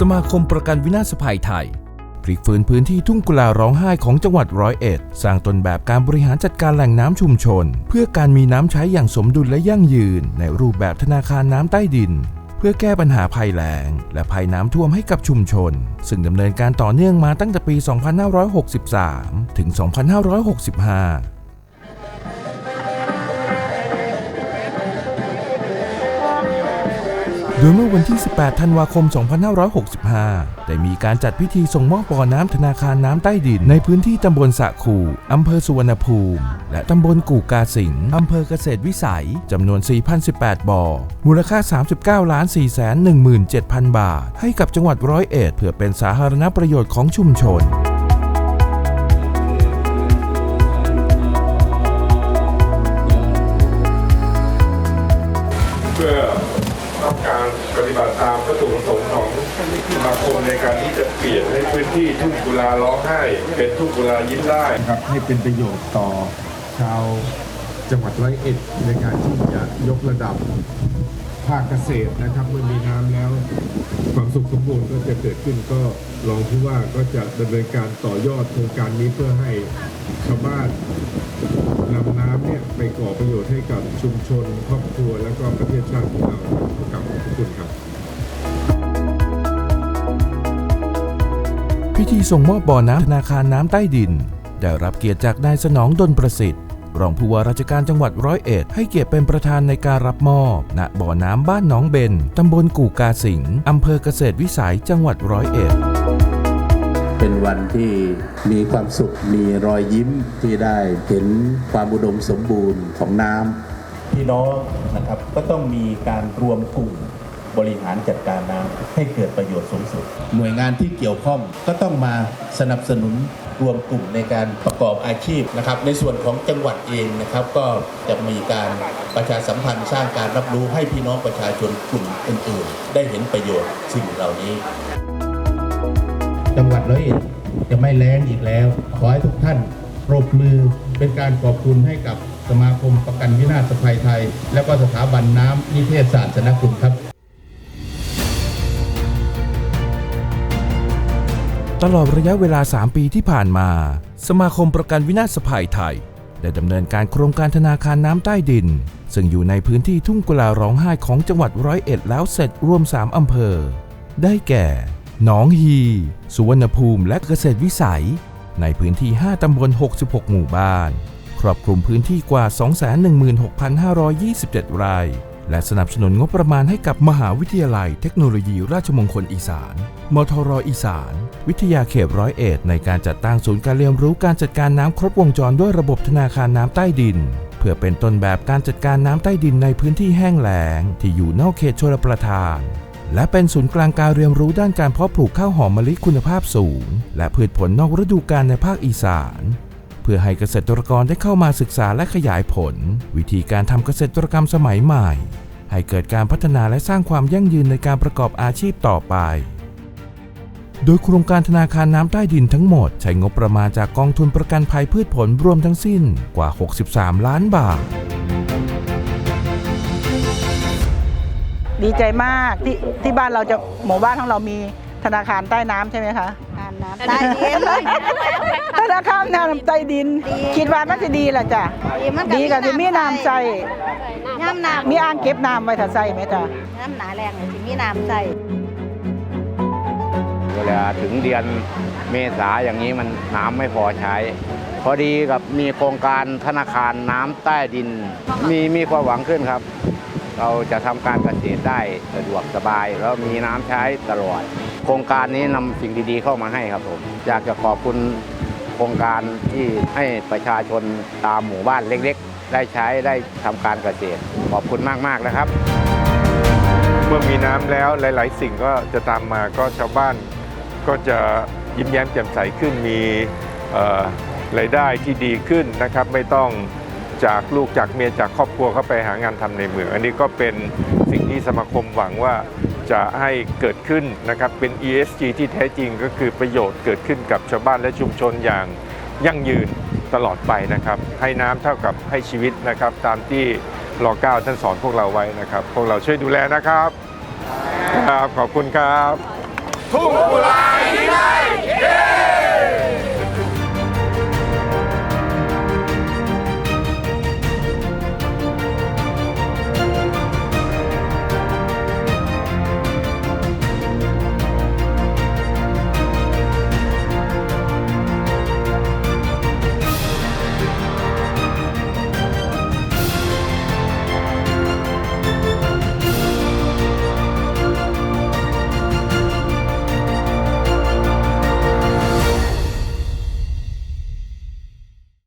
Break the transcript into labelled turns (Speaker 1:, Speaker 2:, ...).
Speaker 1: สมาคมประกันวินาศภัยไทยพลิกฟื้นพื้นที่ทุ่งกุลาร้องไห้ของจังหวัดร้อยเอ็ด สร้างต้นแบบการบริหารจัดการแหล่งน้ำชุมชน เพื่อการมีน้ำใช้อย่างสมดุลและยั่งยืน ในรูปแบบธนาคารน้ำใต้ดิน เพื่อแก้ปัญหาภัยแล้ง และภัยน้ำท่วมให้กับชุมชน ซึ่งดำเนินการต่อเนื่องมาตั้งแต่ปี 2563 ถึง 2565 ยเมื่อวันที่ 18 ธันวาคม 2565 ได้มีการจัดพิธีส่งมอบบ่อน้ำธนาคารน้ำใต้ดิน ในพื้นที่ตำบลสะคูอำเภอสุวรรณภูมิ และตำบลกู่กาสิงห์อำเภอเกษตรวิสัย จำนวน 4,018 บ่อ มูลค่า 39 ล้าน 417,000 บาท ให้กับจังหวัดร้อยเอ็ดเพื่อเป็นสาธารณประโยชน์ของชุมชน
Speaker 2: เพื่อ ฏิบัติตามวัตถุประสงค์ของสมาคมในการที่จะเปลี่ยนให้พื้นที่ทุ่งกุลาร้องไห้ เป็นทุ่งกุลายิ้มได้
Speaker 3: ครับให้เป็นประโยชน์ต่อชาวจังหวัดร้อยเอ็ดในการที่จะยกระดับภาคเกษตรนะครับ เมื่อมีน้ำแล้วความสุขสมบูรณ์ก็จะเกิดขึ้นก็รองผู้ว่าก็จะดำเนินการต่อยอดโครงการนี้เพื่อให้ชาวบ้าน นำน้ำเนี่ยไปก่อประโยชน์ให้กับชุมชน ครอบครัวแล้วก็ประเทศชาติของเรากับขอบคุณครับ
Speaker 1: พิธีส่งมอบบ่อน้ำธนาคารน้ำใต้ดิน ได้รับเกียรติจากนายสนองดลประสิทธิ์ รองผู้ว่าราชการจังหวัดร้อยเอ็ดให้เกียรติเป็นประธานในการรับมอบณบ่อน้ำบ้านหนองเบนตำบลกู่กาสิงอำเภอเกษตรวิสัยจังหวัดร้อยเอ็ด
Speaker 4: เป็นวันที่มีความสุขมีรอยยิ้มที่ได้เห็นความอุดมสมบูรณ์ของน้ำ
Speaker 5: พี่น้องนะครับก็ต้องมีการรวมกลุ่มบริหารจัดการน้ำให้เกิดประโยชน์สูงสุด
Speaker 4: หน่วยงานที่เกี่ยวข้องก็ต้องมาสนับสนุนรวมกลุ่มในการประกอบอาชีพนะครับ ในส่วนของจังหวัดเองนะครับ ก็จะมีการประชาสัมพันธ์สร้างการรับรู้ให้พี่น้องประชาชนกลุ่มอื่น ๆ ได้เห็นประโยชน์สิ่งเหล่านี้ จังหวัดร้อยเอ็ดจะไม่แล้งอีกแล้ว ขอให้ทุกท่านปรบมือเป็นการขอบคุณให้กับสมาคมประกันวินาศภัยไทย และก็สถาบันน้ำนิเทศศาสตร์สนกุลครับ
Speaker 1: ตลอดระยะเวลา 3 ปีที่ผ่านมา สมาคมประกันวินาศภัยไทย ได้ดำเนินการโครงการธนาคารน้ำใต้ดิน ซึ่งอยู่ในพื้นที่ทุ่งกุลาร้องไห้ของจังหวัดร้อยเอ็ดแล้วเสร็จรวม 3 อำเภอ ได้แก่ หนองฮี สุวรรณภูมิและเกษตรวิสัย ในพื้นที่ 5 ตำบล 66 หมู่บ้าน ครอบคลุมพื้นที่กว่า 216,527 ไร่ และสนับสนุนงบประมาณให้กับมหาวิทยาลัยเทคโนโลยีราชมงคลอีสาน มทรอีสาน วิทยาเขตร้อยเอ็ดในการจัดตั้งศูนย์การเรียนรู้การจัดการน้ำครบวงจรด้วยระบบธนาคารน้ำใต้ดิน เพื่อเป็นต้นแบบการจัดการน้ำใต้ดินในพื้นที่แห้งแล้งที่อยู่นอกเขตชลประทาน และเป็นศูนย์กลางการเรียนรู้ด้านการเพาะปลูกข้าวหอมมะลิคุณภาพสูง และพืชผลนอกฤดูกาลในภาคอีสาน เพื่อให้เกษตรกรได้เข้ามาศึกษาและขยายผล วิธีการทำเกษตรกรรมสมัยใหม่ ให้เกิดการพัฒนาและสร้างความยั่งยืนในการประกอบอาชีพต่อไป โดยโครงการธนาคารน้ำใต้ดินทั้งหมด ใช้งบประมาณจากกองทุนประกันภัยพืชผลรวมทั้งสิ้นกว่า 63 ล้านบาท
Speaker 6: ดีใจมากที่ที่บ้านเราจะหมู่บ้านของเรามีธนาคารใต้น้ำใช่ไหมคะ
Speaker 7: อาบน้ำใต้ดิน
Speaker 6: ธนาคารน้ำใต้ดิน
Speaker 7: ดี
Speaker 6: คิดว่ามันจะดีแหละจ้ะ
Speaker 7: ดีมัน
Speaker 6: ดีกับที่มีน้ำใส่
Speaker 7: ย่ำน้ำ
Speaker 6: มีอ่างเก็บน้ำไว้ถ้าใส่ไหมจ้ะ
Speaker 7: น้ำหนาแรงเลยสิมีน้ำใส่
Speaker 8: เวลาถึงเดือนเมษาอย่างนี้มันน้ำไม่พอใช้ พอดีกับมีโครงการธนาคารน้ำใต้ดิน มีมีความหวังขึ้นครับ เราจะทำการเกษตรได้สะดวกสบาย แล้วมีน้ำใช้ตลอด โครงการนี้นำสิ่งดีๆเข้ามาให้ครับผม อยากจะขอบคุณโครงการที่ให้ประชาชนตามหมู่บ้านเล็กๆ ได้ใช้ได้ทำการเกษตร ขอบคุณมากๆนะครับ
Speaker 2: เมื่อมีน้ำแล้วหลาย ๆ สิ่งก็จะตามมาก็ชาวบ้านก็จะยิ้มแย้มแจ่มใสขึ้นมีรายได้ที่ดีขึ้นนะครับ ไม่ต้อง จากลูกจากเมียจากครอบครัวเข้าไปหางานทำในเมือง อันนี้ก็เป็นสิ่งที่สมาคมหวังว่าจะให้เกิดขึ้นนะครับเป็น ESG ที่แท้จริงก็คือประโยชน์เกิดขึ้นกับชาวบ้านและชุมชนอย่างยั่งยืนตลอดไปนะครับ ให้น้ำเท่ากับให้ชีวิตนะครับ ตามที่รอเก้าท่านสอนพวกเราไว้นะครับ พวกเราช่วยดูแลนะครับ ครับ ขอบคุณครับ ทุ่งกุลา